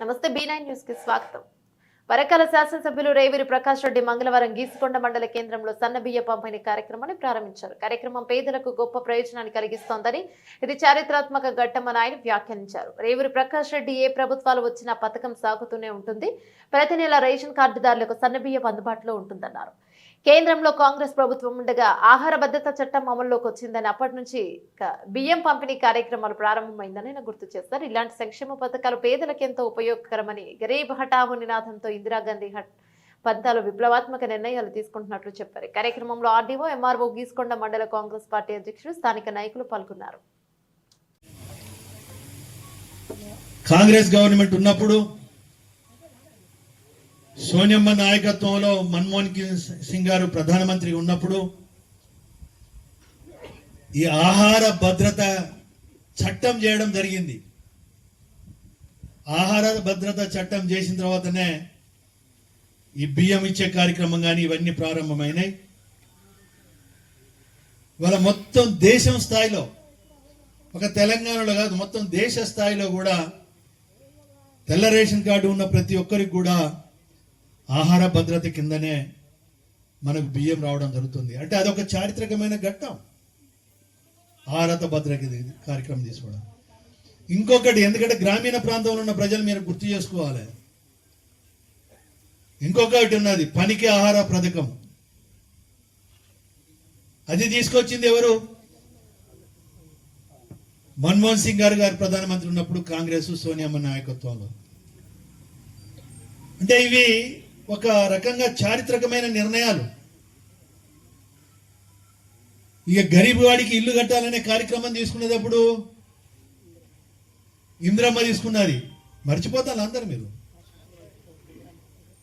నమస్తే B nine న్యూస్కి స్వాగతం. వరకాల శాసనసభ్యులు రేవిరి ప్రకాష్ రెడ్డి మంగళవారం గీసుకొండ మండల కేంద్రంలో సన్న బియ్య పంపిణీ కార్యక్రమాన్ని ప్రారంభించారు. కార్యక్రమం పేదలకు గొప్ప ప్రయోజనాన్ని కలిగిస్తోందని ఇది చారిత్రాత్మక ఘట్టమని ఆయన వ్యాఖ్యానించారు. రేవిరి ప్రకాష్ రెడ్డి ఏ ప్రభుత్వాలు వచ్చినా పథకం సాగుతూనే ఉంటుంది. ప్రతి నెల రేషన్ కార్డుదారులకు సన్న బియ్యం అందుబాటులో ఉంటుందన్నారు. కేంద్రంలో కాంగ్రెస్ ప్రభుత్వం ఉండగా ఆహార భద్రత చట్టం అమల్లోకి వచ్చిందని అప్పటి నుంచి బియ్యం పంపిణీ కార్యక్రమాలు ప్రారంభమైందని ఆయన గుర్తు చేస్తారు ఇలాంటి సంక్షేమ పథకాలు పేదలకు ఎంతో ఉపయోగకరమని గరీబ్ హఠావు నినాదంతో ఇందిరాగాంధీ హట్ పంతాలు విప్లవాత్మక నిర్ణయాలు తీసుకుంటున్నట్లు చెప్పారు. కార్యక్రమంలో ఆర్డీఓ ఎంఆర్ఓ గీసుకొండ మండల కాంగ్రెస్ పార్టీ అధ్యక్షుడు స్థానిక నాయకులు పాల్గొన్నారు. కాంగ్రెస్ గవర్నమెంట్ ఉన్నప్పుడు సోనియమ్మ నాయకత్వంలో మన్మోహన్ సింగ్ గారు ప్రధానమంత్రి ఉన్నప్పుడు ఈ ఆహార భద్రత చట్టం చేయడం జరిగింది. ఆహార భద్రత చట్టం చేసిన తర్వాతనే ఈ బియ్యం ఇచ్చే కార్యక్రమం కానీ ఇవన్నీ ప్రారంభమైనాయి. వాళ్ళ మొత్తం దేశం స్థాయిలో ఒక తెలంగాణలో కాదు మొత్తం దేశ స్థాయిలో కూడా తెల్ల రేషన్ కార్డు ఉన్న ప్రతి ఒక్కరికి కూడా ఆహార భద్రత కిందనే మనకు బియ్యం రావడం జరుగుతుంది. అంటే అదొక చారిత్రకమైన ఘట్టం. ఆహారత భద్రత కార్యక్రమం తీసుకోవడం. ఇంకొకటి ఎందుకంటే గ్రామీణ ప్రాంతంలో ఉన్న ప్రజలు మీరు గుర్తు చేసుకోవాలి. ఇంకొకటి ఉన్నది పనికి ఆహార పథకం. అది తీసుకొచ్చింది ఎవరు? మన్మోహన్ సింగ్ గారు గారు ప్రధానమంత్రి ఉన్నప్పుడు కాంగ్రెస్ సోనియమ్మ నాయకత్వంలో. అంటే ఇవి ఒక రకంగా చారిత్రకమైన నిర్ణయాలు. ఇక గరీబ్ వాడికి ఇల్లు కట్టాలనే కార్యక్రమం తీసుకునేటప్పుడు ఇంద్రమ్మ తీసుకున్నది. మర్చిపోతాను అందరు మీరు?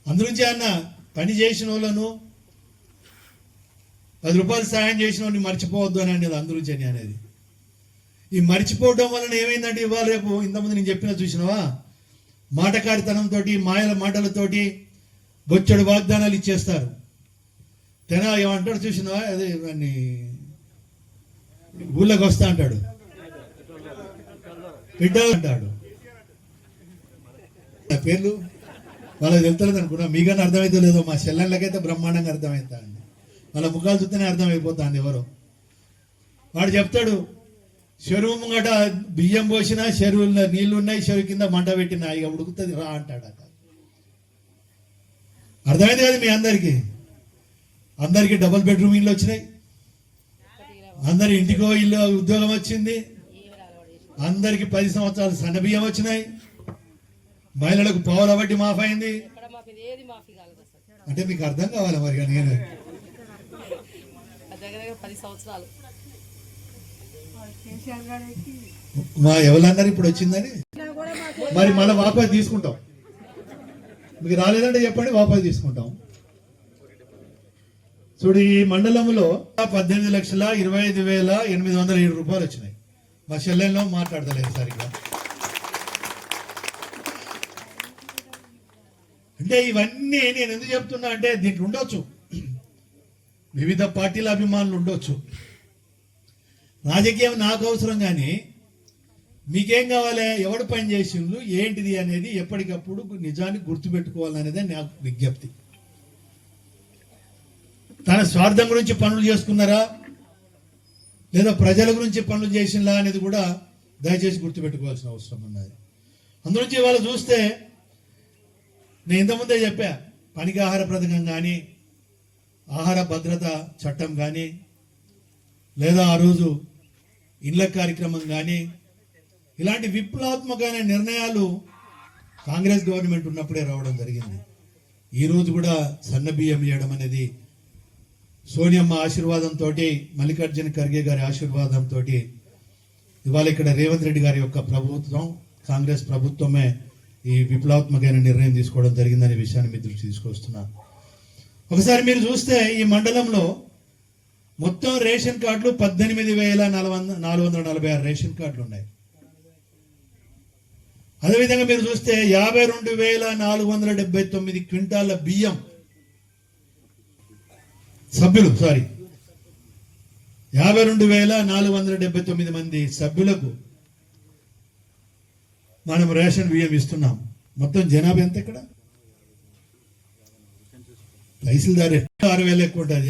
అందునుంచి అన్న పని చేసిన వాళ్ళను పది రూపాయలు సాయం చేసిన వాడిని మర్చిపోవద్దు అని అనేది అందునుంచి అని అనేది. ఈ మర్చిపోవడం వలన ఏమైందంటే ఇవాళ రేపు ఇంతకుముందు నేను చెప్పిన చూసినావా? మాటకారితనంతో మాయల మాటలతోటి బొచ్చడు వాగ్దానాలు ఇచ్చేస్తారు. తెనా ఏమంటాడు చూసినా అదే దాన్ని ఊళ్ళోకి వస్తా అంటాడు. బిడ్డ అంటాడు. నా పేర్లు వాళ్ళకి తెలుతలేదు అనుకున్నా. మీకన్నా అర్థమైతే లేదో మా చెల్లెళ్ళకైతే బ్రహ్మాండంగా అర్థమవుతా అండి వాళ్ళ ముఖాలు చూస్తేనే అర్థమైపోతాంది ఎవరో. వాడు చెప్తాడు చెరువు ముంగట బియ్యం పోసినా చెరువులో నీళ్ళు ఉన్నాయి చెరువు కింద మంట పెట్టినా ఇక ఉడుకుతుంది రా అంటాడు అక్క అర్థమైంది కదా మీ అందరికి? అందరికి డబుల్ బెడ్రూమ్ ఇల్లు వచ్చినాయి. అందరి ఇంటికో ఇల్లు ఉద్యోగం వచ్చింది. అందరికి పది సంవత్సరాలు సన్న బియ్యం వచ్చినాయి. మహిళలకు పౌల వడ్డీ మాఫ్ అయింది అంటే మీకు అర్థం కావాలి మరి కానీ? నేను మా ఎవరన్నారు ఇప్పుడు వచ్చిందని? మరి మళ్ళీ వాపస్ తీసుకుంటాం. మీకు రాలేదంటే చెప్పండి వాపసు తీసుకుంటాం. చూడు ఈ మండలంలో పద్దెనిమిది లక్షల ఇరవై ఐదు వేల ఎనిమిది వందల ఏడు రూపాయలు వచ్చినాయి. మా చెల్లెల్లో మాట్లాడతలేదు సరిగ్గా. అంటే ఇవన్నీ నేను ఎందుకు చెప్తున్నా అంటే దీంట్లో ఉండొచ్చు. వివిధ పార్టీల అభిమానులు ఉండొచ్చు. రాజకీయం నాకు అవసరం కానీ మీకేం కావాలి? ఎవడు పని చేసిండ్రు? ఏంటిది అనేది ఎప్పటికప్పుడు నిజాన్ని గుర్తుపెట్టుకోవాలనేదే నాకు విజ్ఞప్తి. తన స్వార్థం గురించి పనులు చేసుకున్నారా? లేదా ప్రజల గురించి పనులు చేసిందా అనేది కూడా దయచేసి గుర్తుపెట్టుకోవాల్సిన అవసరం ఉన్నది. అందులోంచి ఇవాళ చూస్తే నేను ఇంతకుముందే చెప్పా పనికి ఆహార పథకం కానీ ఆహార భద్రత చట్టం కానీ లేదా ఆ రోజు ఇళ్ళ కార్యక్రమం కానీ ఇలాంటి విప్లవాత్మకమైన నిర్ణయాలు కాంగ్రెస్ గవర్నమెంట్ ఉన్నప్పుడే రావడం జరిగింది. ఈరోజు కూడా సన్నబియ్యం వేయడం ఇవ్వడం అనేది సోనియమ్మ ఆశీర్వాదంతో మల్లికార్జున ఖర్గే గారి ఆశీర్వాదంతో ఇవాళ ఇక్కడ రేవంత్ రెడ్డి గారి యొక్క ప్రభుత్వం కాంగ్రెస్ ప్రభుత్వమే ఈ విప్లవాత్మకమైన నిర్ణయం తీసుకోవడం జరిగిందనే విషయాన్ని మీ దృష్టి తీసుకొస్తున్నాను ఒకసారి మీరు చూస్తే ఈ మండలంలో మొత్తం రేషన్ కార్డులు పద్దెనిమిది వేల నాలుగు నాలుగు వందల నలభై ఆరు రేషన్ కార్డులు ఉన్నాయి. అదేవిధంగా మీరు చూస్తే యాభై రెండు వేల నాలుగు వందల డెబ్బై తొమ్మిది క్వింటాల బియ్యం. సభ్యులు సారీ యాభై రెండు వేల నాలుగు వందల డెబ్బై తొమ్మిది మంది సభ్యులకు మనం రేషన్ బియ్యం ఇస్తున్నాం. మొత్తం జనాభా ఎంత ఇక్కడ? తహసీల్దార్ ఆరు వేలు ఎక్కువ ఉంటుంది